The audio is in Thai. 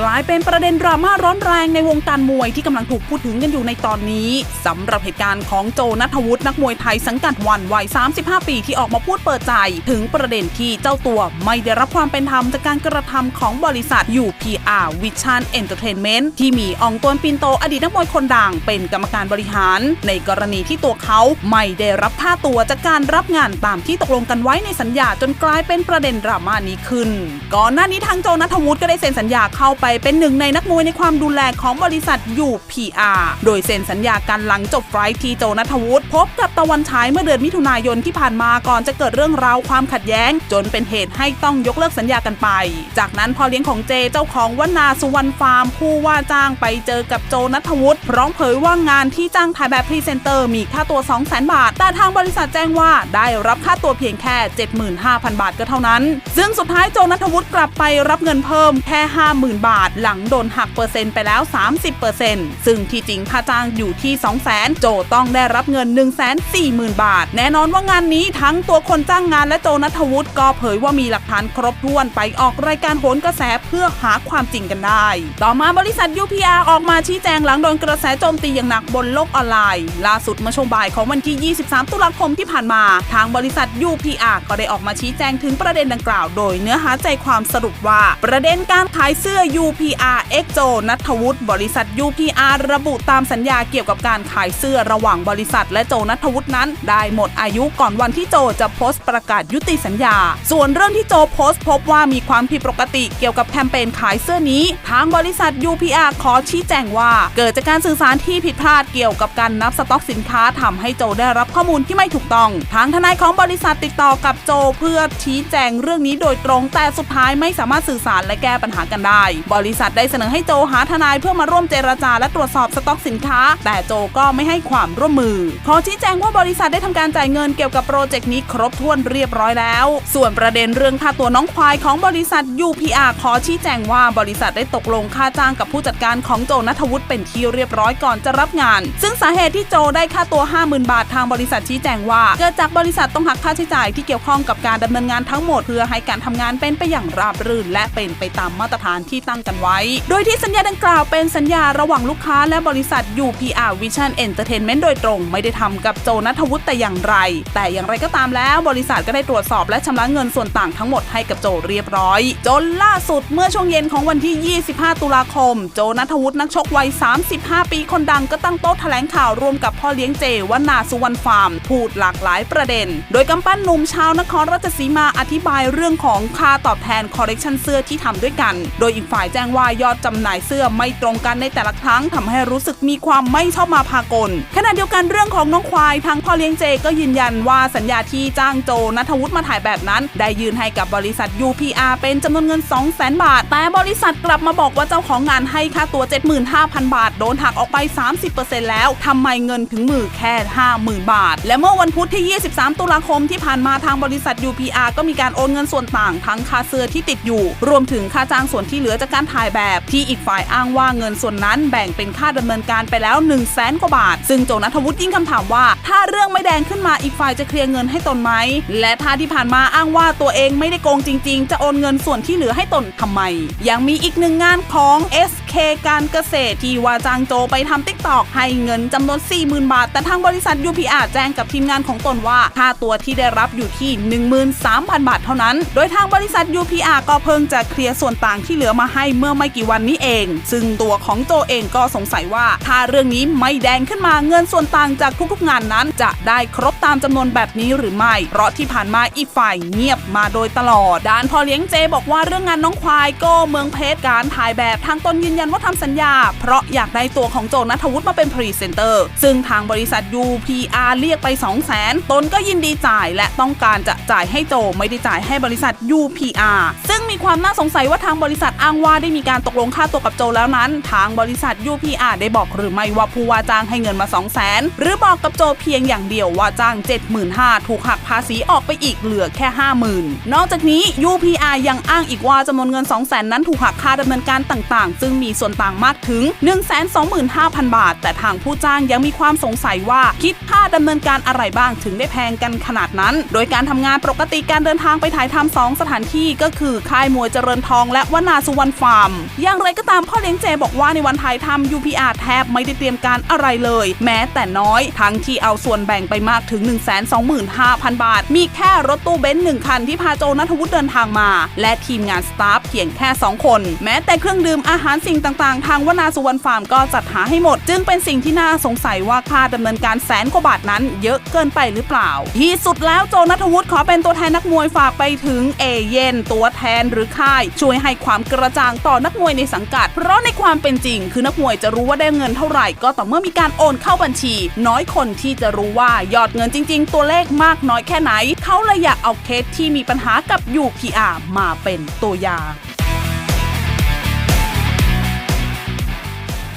กลายเป็นประเด็นดราม่าร้อนแรงในวงการมวยที่กำลังถูกพูดถึงกันอยู่ในตอนนี้สำหรับเหตุการณ์ของโจนัทวุฒินักมวยไทยสังกัดวันวัย 35 ปีที่ออกมาพูดเปิดใจ ถึงประเด็นที่เจ้าตัวไม่ได้รับความเป็นธรรมจากการกระทำของบริษัท UPR Vision Entertainment ที่มีอองตวนปินโตอดีตนักมวยคนดังเป็นกรรมการบริหาร ในกรณีที่ตัวเขาไม่ได้รับค่าตัวจากการรับงานตามที่ตกลงกันไว้ในสัญญาจนกลายเป็นประเด็นดราม่านี้ขึ้น ก่อนหน้านี้ทางโจนัทวุฒิก็ได้เซ็นสัญญาเข้าไปเป็นหนึ่งในนักมวยในความดูแลของบริษัท UPR โดยเซ็นสัญญากันหลังจบไฟล์ที่โจนัทวุฒิพบกับตะวันฉายเมื่อเดือนมิถุนายนที่ผ่านมาก่อนจะเกิดเรื่องราวความขัดแย้ง จนเป็นเหตุให้ต้องยกเลิกสัญญากันไป จากนั้นพอเลี้ยงของเจเจ้าของวนาสุวรรณฟาร์ม ผู้ว่าจ้างไปเจอกับโจนัทวุฒิพร้อมเผยว่างานที่จ้างถ่ายแบบพรีเซนเตอร์มีค่าตัว 200,000 บาท แต่ทางบริษัทแจ้งว่าได้รับค่าตัวเพียงแค่ 75,000 บาทก็เท่านั้น ซึ่งสุดท้ายโจนัทวุฒิกลับไปรับเงินเพิ่มแค่ 50,000 บาทหลังโดนหักเปอร์เซ็นต์ไปแล้ว 30%ซึ่งที่จริงค่าจ้างอยู่ที่ 200,000 โจต้องได้รับเงิน 140,000 บาท แน่นอนว่างานนี้ทั้งตัวคนจ้างงานและโจนัทวุฒิก็เผยว่ามีหลักฐานครบถ้วนไปออกรายการโหนกระแสเพื่อหาความจริงกันได้ ต่อมาบริษัท UPR ออกมาชี้แจงหลังโดนกระแสโจมตีอย่างหนักบนโลกออนไลน์ล่าสุดเมื่อช่วงบ่ายของวันที่ 23 ตุลาคมที่ผ่านมา ทางบริษัท UPR ก็ได้ออกมาชี้แจงถึงประเด็นดังกล่าว โดยเนื้อหาใจความสรุปว่า ประเด็นการขายเสื้อ U UPR X โจนัทวุฒิบริษัท UPR ระบุตามสัญญาเกี่ยวกับการขายเสื้อระหว่างบริษัท และโจนัทวุฒินั้น ได้หมดอายุก่อนวันที่โจจะโพสต์ประกาศยุติสัญญา ส่วนเรื่องที่โจโพสต์พบว่ามีความผิดปกติเกี่ยวกับแคมเปญขายเสื้อนี้ ทางบริษัท UPR ขอชี้แจงว่า เกิดจากการสื่อสารที่ผิดพลาดเกี่ยวกับการนับสต็อกสินค้าทำให้โจได้รับข้อมูลที่ไม่ถูกต้อง ทางทนายของบริษัทติดต่อกับโจเพื่อชี้แจงเรื่องนี้โดยตรง แต่สุดท้ายไม่สามารถสื่อสารและแก้ปัญหากันได้บริษัทได้เสนอให้โจหาทนายเพื่อมาร่วมเจรจาและตรวจสอบสต็อกสินค้า แต่โจก็ไม่ให้ความร่วมมือ ขอชี้แจงว่าบริษัทได้ทำการจ่ายเงินเกี่ยวกับโปรเจกต์นี้ครบถ้วนเรียบร้อยแล้ว ส่วนประเด็นเรื่องค่าตัวน้องควายของบริษัท UPR ขอชี้แจงว่าบริษัทได้ตกลงค่าจ้างกับผู้จัดการของโจนัทวุฒิเป็นที่เรียบร้อยก่อนจะรับงาน ซึ่งสาเหตุที่โจได้ค่าตัว 50,000 บาททางบริษัทชี้แจงว่า เกิดจากบริษัทต้องหักค่าใช้จ่ายที่เกี่ยวข้องกับการดำเนินงานทั้งหมดเพื่อให้การทำงานเป็นไปอย่างราบรื่น และเป็นไปตามมาตรฐานที่ตั้งกันไว้ โดยที่สัญญาดังกล่าวเป็นสัญญาระหว่างลูกค้าและบริษัท UPR Vision Entertainment โดยตรง ไม่ได้ทำกับโจนัทวุฒิแต่อย่างไร แต่อย่างไรก็ตามแล้วบริษัทก็ได้ตรวจสอบและชำระเงินส่วนต่างทั้งหมดให้กับโจเรียบร้อย จนล่าสุดเมื่อช่วงเย็นของวันที่ 25 ตุลาคม โจนัทวุฒินักชกวัย 35 ปีคนดังก็ตั้งโต๊ะแถลงข่าวร่วมกับพ่อเลี้ยงเจวนาสุวรรณฟาร์ม พูดหลากหลายประเด็น โดยกำปั้นหนุ่มชาวนครราชสีมาอธิบายเรื่องของค่าตอบแทนคอลเลกชันเสื้อที่ทำด้วยกัน โดยอีกฝ่ายแจ้งว่ายอดจำหน่ายเสื้อไม่ตรงกันในแต่ละครั้งทำให้รู้สึกมีความไม่ชอบมาพากลขณะเดียวกันเรื่องของน้องควายทางพ่อเลี้ยงเจก็ยืนยันว่าสัญญาที่จ้างโจนัทวุฒิมาถ่ายแบบนั้น ได้ยืนให้กับบริษัท UPR เป็นจำนวนเงิน 200,000 บาท แต่บริษัทกลับมาบอกว่าเจ้าของงานให้ค่าตัว 75,000 บาท โดนหักออกไป 30%แล้วทำไมเงินถึงมือแค่ 50,000 บาท และเมื่อวันพุธที่ 23 ตุลาคมที่ผ่านมาทางบริษัท UPR ก็มีการโอนเงินส่วนต่างทั้งค่าเสื้อที่ติดอยู่ รวมถึงค่าจ้างส่วนที่เหลือจากการถ่ายแบบที่อีกฝ่ายอ้างว่าเงินส่วนนั้นแบ่งเป็นค่าดำเนินการไปแล้ว 1 0 0 0 0แสนกว่าบาท ซึ่งโจนัทวุฒิยิ่งคำถามว่า ถ้าเรื่องไม่แดงขึ้นมาอีกฝ่ายจะเคลียร์เงินให้ตนไหม และถ้าที่ผ่านมาอ้างว่าตัวเองไม่ได้โกงจริง ๆ จะโอนเงินส่วนที่เหลือให้ตนทำไม ยังมีอีกหนึ่งงานของ SK การเกษตร ที่ว่าจ้างโจไปทำติ๊กตอกให้เงินจำนวน 40,000 บาท แต่ทางบริษัท UPR แจ้งกับทีมงานของตนว่า ค่าตัวที่ได้รับอยู่ที่ 13,000 บาทเท่านั้น โดยทางบริษัท UPR ก็เพิ่งจะเคลียร์ส่วนต่างที่เหลือมาให้เมื่อไม่กี่วันนี้เอง ซึ่งตัวของโจเองก็สงสัยว่าถ้าเรื่องนี้ไม่แดงขึ้นมาเงินส่วนต่างจากทุกๆงานนั้น จะได้ครบตามจำนวนแบบนี้หรือไม่ เพราะที่ผ่านมาอีกฝ่ายเงียบมาโดยตลอด ด้านพ่อเลี้ยงเจบอกว่าเรื่องงานน้องควายก็เมืองเพชรการถ่ายแบบทางตนยืนยันว่าทำสัญญา เพราะอยากได้ตัวของโจนัทวุฒิมาเป็นพรีเซนเตอร์ ซึ่งทางบริษัท UPR เรียกไป 2 0 0 0 0 0ตนก็ยินดีจ่ายและต้องการจะจ่ายให้โจไม่ได้จ่ายให้บริษัท UPR ซึ่งมีความน่าสงสัยว่าทางบริษัทอ้างว่าได้มีการตกลงค่าตัวกับโจแล้วนั้น ทางบริษัท UPR ได้บอกหรือไม่ว่าผู้ว่าจ้างให้เงินมา 2 0 0 0 0 0หรือบอกกับโจเพียงอย่างเดียวว่าจ้าง 75,000ถูกหักภาษีออกไปอีกเหลือแค่ 50,000 นอกจากนี้ UPR ยังอ้างอีกว่าจำนวนเงิน 2 0 0 0 0 0นั้นถูกหักค่าดำเนินการต่าง ๆ ซึ่งมีมีส่วนต่างมากถึง 125,000 บาท แต่ทางผู้จ้างยังมีความสงสัยว่าคิดค่าดำเนินการอะไรบ้างถึงได้แพงกันขนาดนั้น โดยการทำงานปกติการเดินทางไปถ่ายทำสองสถานที่ก็คือค่ายมวยเจริญทองและวนาสุวรรณฟาร์ม อย่างไรก็ตามพ่อเลี้ยงเจบอกว่าในวันถ่ายทำ UPR แทบไม่ได้เตรียมการอะไรเลย แม้แต่น้อย ทั้งที่เอาส่วนแบ่งไปมากถึง 125,000 บาท มีแค่รถตู้เบนซ์หนึ่งคันที่พาโจนัทวุฒิเดินทางมา และทีมงานสตาฟเพียงแค่ 2 คน แม้แต่เครื่องดื่มอาหารสิ่งต่างๆ ทางวนาสุวรรณฟาร์มก็จัดหาให้หมด จึงเป็นสิ่งที่น่าสงสัยว่าค่าดำเนินการแสนกว่าบาทนั้น เยอะเกินไปหรือเปล่า ที่สุดแล้วโจนัทวุฒิขอเป็นตัวแทนนักมวยฝากไปถึงเอเย่นตัวแทนหรือค่าย ช่วยให้ความกระจ่างต่อนักมวยในสังกัด เพราะในความเป็นจริง คือนักมวยจะรู้ว่าได้เงินเท่าไหร่ ก็ต่อเมื่อมีการโอนเข้าบัญชี น้อยคนที่จะรู้ว่ายอดเงินจริง ๆ ตัวเลขมากน้อยแค่ไหน เขาเลยอยากเอาเคสที่มีปัญหากับ UPR มาเป็นตัวอย่าง